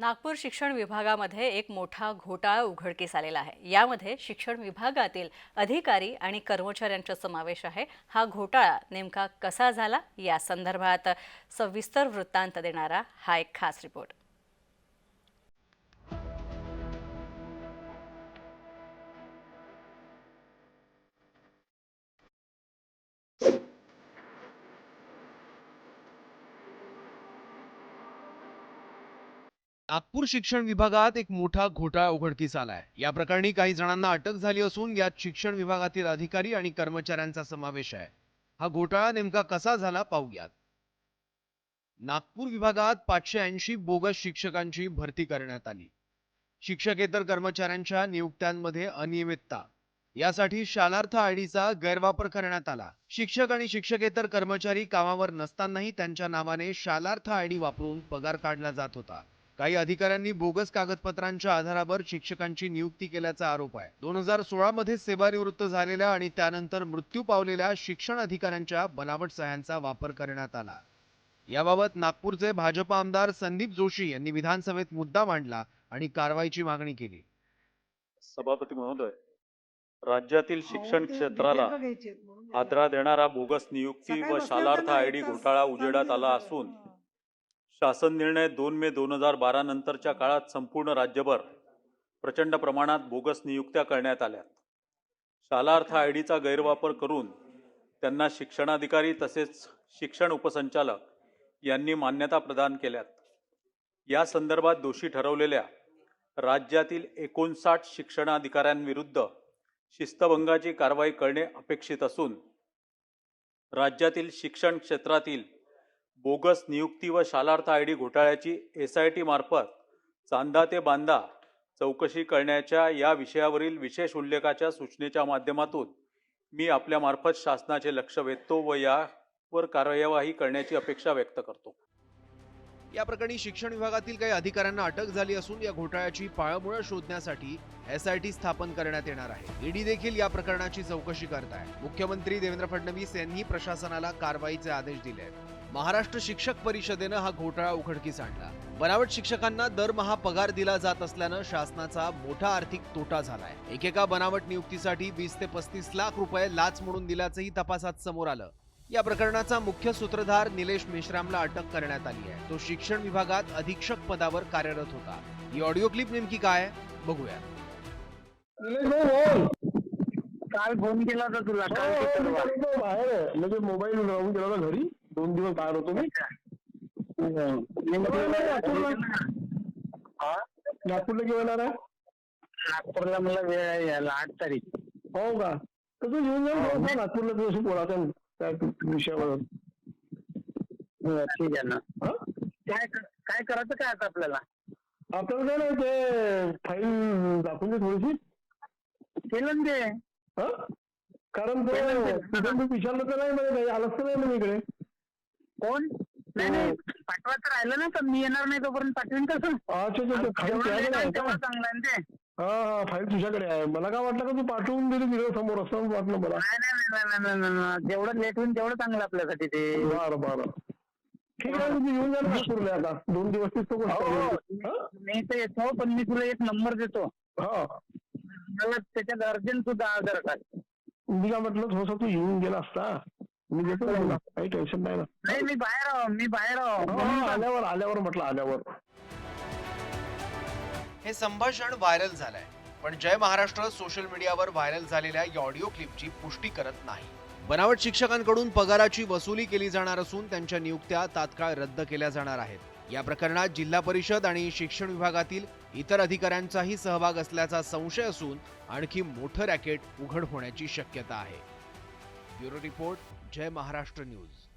नागपूर शिक्षण विभागामध्ये एक मोठा घोटाळा उघडकीस आलेला आहे. यामध्ये शिक्षण विभागातील अधिकारी आणि कर्मचाऱ्यांचा समावेश आहे. हा घोटाळा नेमका कसा झाला? या संदर्भात सविस्तर वृत्तांत देणारा हा एक खास रिपोर्ट. नागपूर शिक्षण विभागात एक मोठा घोटाळा उघडकीस आलाय. या प्रकरणी काही जणांना अटक झाली असून यात शिक्षण विभागातील अधिकारी आणि कर्मचाऱ्यांचा समावेश आहे. हा घोटाळा नेमका कसा झाला पाहूयात. नागपूर विभागात पाचशे ऐंशी बोगस शिक्षकांची भरती करण्यात आली. शिक्षकेतर कर्मचाऱ्यांच्या नियुक्त्यांमध्ये अनियमितता. यासाठी शालार्थ आयडीचा गैरवापर करण्यात आला. शिक्षक आणि शिक्षकेतर कर्मचारी कामावर नसतानाही त्यांच्या नावाने शालार्थ आयडी वापरून पगार काढला जात होता. काही अधिकाऱ्यांनी बोगस कागदपत्रांच्या आधारावर शिक्षकांची नियुक्ती केल्याचा आरोप आहे. दोन हजार सोळा मध्ये सेवानिवृत्त झालेल्या आणि त्यानंतर मृत्यू पावलेल्या शिक्षण अधिकाऱ्यांच्या बनावट सह्यांचा वापर करण्यात आला. याबाबत नागपूरचे भाजप आमदार संदीप जोशी यांनी विधानसभेत मुद्दा मांडला आणि कारवाईची मागणी केली. सभापती महोदय राज्यातील शिक्षण क्षेत्राला आदरा देणारा बोगस नियुक्ती व शालार्थ आय डी घोटाळा उजेडात आला असून शासन निर्णय दोन मे दोन हजार बारा नंतरच्या काळात संपूर्ण राज्यभर प्रचंड प्रमाणात बोगस नियुक्त्या करण्यात आल्या. शालार्थ आय डीचा गैरवापर करून त्यांना शिक्षणाधिकारी तसेच शिक्षण उपसंचालक यांनी मान्यता प्रदान केल्यात. या संदर्भात दोषी ठरवलेल्या राज्यातील एकोणसाठ शिक्षणाधिकाऱ्यांविरुद्ध शिस्तभंगाची कारवाई करणे अपेक्षित असून राज्यातील शिक्षण क्षेत्रातील बोगस नियुक्ती व शालार्थ आय डी घोटाळ्याची एस आय टी मार्फत चांदा ते बांदा चौकशी करण्याच्या या विषयावरील विशेष उल्लेखाच्या सूचनेच्या माध्यमातून मी आपल्यामार्फत शासनाचे लक्ष वेधतो व यावर कार्यवाही करण्याची अपेक्षा व्यक्त करतो. या प्रकरणी शिक्षण विभागातील काही अधिकाऱ्यांना अटक झाली असून या घोटाळ्याची पाळमुळं शोधण्यासाठी एस आय टी स्थापन करण्यात येणार आहे. ईडी देखील या प्रकरणाची चौकशी करत आहे. मुख्यमंत्री देवेंद्र फडणवीस यांनी प्रशासनाला कारवाईचे आदेश दिले आहेत महाराष्ट्र शिक्षक परिषदेनं हा घोटाळा उघडकीस आणला. बनावट शिक्षकांना दरमहा पगार दिला जात असल्यानं शासनाचा मोठा आर्थिक तोटा झालाय. एकेका बनावट नियुक्तीसाठी वीस ते पस्तीस लाख रुपये लाच म्हणून दिल्याचंही तपासात समोर आलं. या प्रकरणाचा मुख्य सूत्रधार निलेश मेश्रामला अटक करण्यात आली आहे. तो शिक्षण विभागात अधीक्षक पदावर कार्यरत होता. ही ऑडिओ क्लिप नेमकी काय आहे? बघूया. निलेश भाऊ बोल. काल फोन केला होता तुला. हो, बाहेर आहे. म्हणजे मोबाईल राहून गेला घरी. दोन दिवस बाहेर होतो मी. नागपूरला? हा? नागपूरला घेऊन येणार आहे नागपूरला मला वेळ आहे यायला आठ तारीख. हो का? तर तू येऊन जाऊन नागपूरला तुझ्याशी बोलायचं त्या विषयावर. बरं, ठीक आहे ना. हा? काय काय करायचं काय आता आपल्याला? आपल्याला काय नाही ते फाईल दाखवून दे थोडीशी. केलं ना ते. हा? कारण ते ते. विचारलं तर नाही म्हणजे आलंच तर नाही म्हणे इकडे. कोण? नाही नाही. पाठवायचं राहिलं ना तर मी येणार नाही तोपर्यंत पाठवीन कसं अच्छा अच्छा अच्छा फाईल जेवढं तुझ्याकडे आहे का? तेवढं चांगलं आहे ना ते. हा हा फाईल तुझ्याकडे आहे. मला काय वाटलं का तू पाठवून दिली तिकडे समोर असं वाटलं मला. नाही नाही नाही नाही नाही नाही नाही. जेवढं लेट होईल तेवढं चांगलं आपल्यासाठी ते. बरं बरं. ठीक आहे तुम्ही येऊन जा ना नागपूरला आता. दोन दिवस तिथं हो, हा? मी तर येतो पण मी तुला एक नंबर देतो. हा. मला त्याच्यात अर्जंट सुद्धा आधार कार्ड. मी काय म्हटलं थोडस तू येऊन गेला असता. मी देतो तुला. काही टेन्शन नाही ना. नाही मी बाहेर आहो मी बाहेर आहो. हा, म्हणून हा, आल्यावर आल्यावर म्हटलं आल्यावर. हे संभाषण व्हायरल झालंय पण जय महाराष्ट्र सोशल मीडियावर व्हायरल झालेल्या या ऑडिओ क्लिपची पुष्टी करत नाही. बनावट शिक्षकांकडून पगाराची वसुली केली जाणार असून त्यांच्या नियुक्त्या तात्काळ रद्द केल्या जाणार आहेत. या प्रकरणात जिल्हा परिषद आणि शिक्षण विभागातील इतर अधिकाऱ्यांचाही सहभाग असल्याचा संशय असून आणखी मोठं रॅकेट उघड होण्याची शक्यता आहे. Bureau report. Jai Maharashtra news.